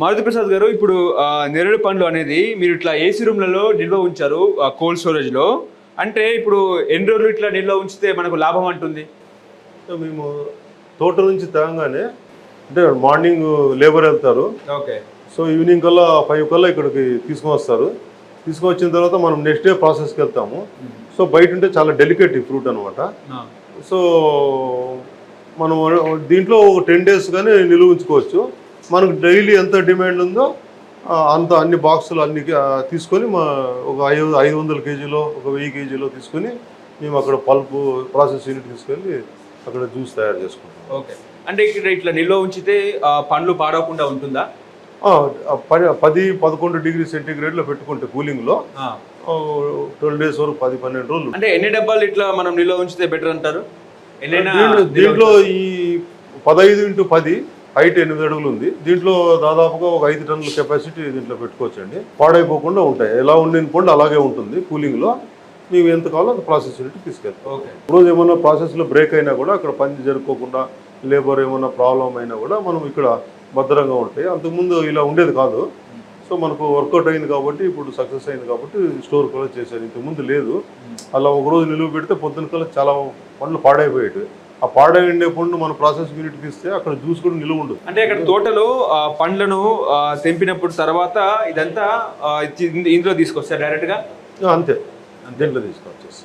మారుతి ప్రసాద్ గారు ఇప్పుడు నేరేడు పండ్లు అనేది మీరు ఇట్లా ఏసీ రూమ్లలో నిల్వ ఉంచారు కోల్డ్ స్టోరేజ్లో. అంటే ఇప్పుడు ఎన్ని రోజులు ఇట్లా నిల్వ ఉంచితే మనకు లాభం అంటుంది? సో మేము తోట నుంచి తేగానే అంటే మార్నింగ్ లేబర్ వెళ్తారు. ఓకే. సో ఈవినింగ్ కల్లా ఫైవ్ కల్లా ఇక్కడికి తీసుకొని వస్తారు. తీసుకొచ్చిన తర్వాత మనం నెక్స్ట్ డే ప్రాసెస్కి వెళ్తాము. సో బయట ఉంటే చాలా డెలికేట్ ఈ ఫ్రూట్ అనమాట సో మనం దీంట్లో ఒక టెన్ డేస్ కానీ నిలువ ఉంచుకోవచ్చు. మనకు డైలీ ఎంత డిమాండ్ ఉందో అంత అన్ని బాక్సులు అన్ని తీసుకొని మా ఒక ఐదు ఐదు వందల కేజీలో ఒక వెయ్యి కేజీలో తీసుకొని మేము అక్కడ పల్పు ప్రాసెస్ యూనిట్ తీసుకెళ్ళి అక్కడ జ్యూస్ తయారు చేసుకుంటాం. ఓకే. అంటే ఇక్కడ ఇట్లా నిల్వ ఉంచితే పండ్లు పాడవకుండా ఉంటుందా? పది పది పదకొండు డిగ్రీ సెంటీగ్రేడ్లో పెట్టుకుంటే కూలింగ్లో. ట్వెల్వ్ డేస్ వరకు పది పన్నెండు రోజులు. అంటే ఎన్ని డబ్బాలు ఇట్లా మనం నిల్వ ఉంచితే బెటర్ అంటారు? ఎన్నైనా దీంట్లో నిల్వ దీంట్లో ఈ పదహైదు ఇంటూ పది హైట్ ఎనిమిది అడుగులు ఉంది. దీంట్లో దాదాపుగా ఒక ఐదు టన్నుల కెపాసిటీ దీంట్లో పెట్టుకోవచ్చండి. పాడైపోకుండా ఉంటాయి. ఎలా ఉండిన పండు అలాగే ఉంటుంది కూలింగ్లో. మేము ఎంత కావాలో అంత ప్రాసెస్ యూనిట్ తీసుకెళ్తాం ఓకే. రోజు ఏమన్నా ప్రాసెస్లో బ్రేక్ అయినా కూడా అక్కడ పని జరుపుకోకుండా లేబర్ ఏమన్నా ప్రాబ్లం అయినా కూడా మనం ఇక్కడ భద్రంగా ఉంటాయి. అంతకుముందు ఇలా ఉండేది కాదు. సో మనకు వర్కౌట్ అయింది కాబట్టి ఇప్పుడు సక్సెస్ అయింది కాబట్టి స్టోర్ కూడా చేశారు. ఇంతకుముందు లేదు. అలా ఒక రోజు నిలువ పెడితే పొద్దున కల్లా చాలా పండ్లు పాడైపోయాయి ఆ పాడై ఉండే పండు మన ప్రాసెస్ యూనిట్ తీస్తే అక్కడ జ్యూస్ కూడా నిలువ ఉండదు. అంటే ఇక్కడ తోటలో పండ్లను తెంపినప్పుడు తర్వాత ఇదంతా ఇందులో తీసుకొస్తారు డైరెక్ట్గా? ఆ, అంతే. దీంట్లో తీసుకొచ్చేసి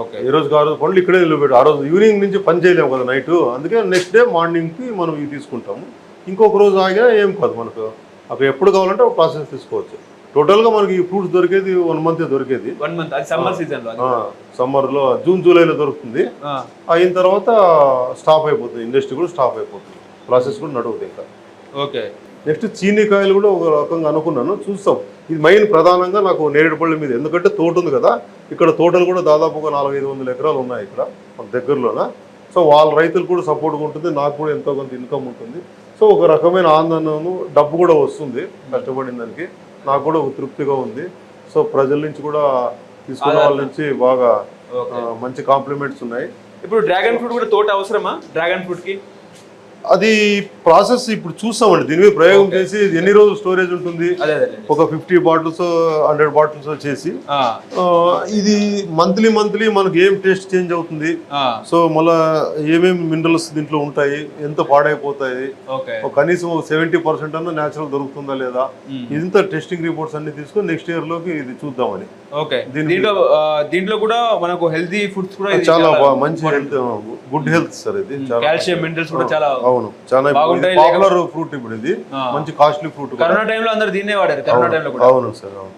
ఓకే. ఈ రోజు ఆ రోజు పండ్లు ఇక్కడే నిలబెట్టు ఆ రోజు ఈవినింగ్ నుంచి పని చేయలేము కదా నైట్. అందుకే నెక్స్ట్ డే మార్నింగ్కి మనం ఇవి తీసుకుంటాము. ఇంకొక రోజు ఆగినా ఏం కాదు మనకు. అక్కడ ఎప్పుడు కావాలంటే ఒక ప్రాసెస్ తీసుకోవచ్చు. టోటల్గా మనకి ఈ ఫ్రూట్స్ దొరికేది వన్ మంత్ దొరికేది. వన్ మంత్ అది సమ్మర్ సీజన్లో. సమ్మర్లో జూన్ జూలైలో దొరుకుతుంది. అయిన తర్వాత స్టాప్ అయిపోతుంది ఇండస్ట్రీ కూడా స్టాప్ అయిపోతుంది. ప్రాసెస్ కూడా నడువుతుంది ఇంకా. ఓకే నెక్స్ట్ చీనికాయలు కూడా ఒక రకంగా అనుకున్నాను చూస్తాం. ఇది మెయిన్ ప్రధానంగా నాకు నేరేడుపల్లి మీద ఎందుకంటే తోట ఉంది కదా ఇక్కడ తోటలు కూడా దాదాపు ఒక నాలుగైదు వందల ఎకరాలు ఉన్నాయి ఇక్కడ మన దగ్గరలోన. సో వాళ్ళ రైతులు కూడా సపోర్ట్గా ఉంటుంది నాకు కూడా ఎంతో కొంత ఇన్కమ్ ఉంటుంది. సో ఒక రకమైన ఆనందము డబ్బు కూడా వస్తుంది కష్టపడిన దానికి. నాకు కూడా ఒక తృప్తిగా ఉంది. సో ప్రజల నుంచి కూడా తీసుకున్న వాళ్ళ నుంచి బాగా మంచి కాంప్లిమెంట్స్ ఉన్నాయి. ఇప్పుడు డ్రాగన్ ఫ్రూట్ కూడా తోట అవసరమా? డ్రాగన్ ఫ్రూట్కి అది ప్రాసెస్ ఇప్పుడు చూస్తామండి. దీని మీద ప్రయోగం చేసి ఎన్ని రోజులు స్టోరేజ్ ఉంటుంది. ఒక ఫిఫ్టీ బాటిల్స్ హండ్రెడ్ బాటిల్స్ చేసి ఇది మంత్లీ మంత్లీ మనకి ఏం టేస్ట్ చేంజ్ అవుతుంది? సో మళ్ళా ఏమేమి మినరల్స్ దీంట్లో ఉంటాయి? ఎంత పాడైపోతాయి? ఓకే. ఒక కనీసం సెవెంటీ పర్సెంట్ అన్న న్యాచురల్ దొరుకుతుందా లేదా. ఇదంతా టెస్టింగ్ రిపోర్ట్స్ అన్ని తీసుకొని నెక్స్ట్ ఇయర్లోకి ఇది చూద్దామని. దీంట్లో కూడా మనకు హెల్తీ ఫుడ్స్ కూడా చాలా మంచి హెల్త్ గుడ్ హెల్త్ సార్ ఇది. కాల్షియం మినరల్స్ కూడా చాలా అవును. చాలా పాపులర్ ఫ్రూట్ ఇప్పుడు ఇది. మంచి కాస్ట్లీ ఫ్రూట్ కరోనా టైంలో అందరు దీన్నే వాడారు. కరోనా టైంలో కూడా. అవును సార్ అవును.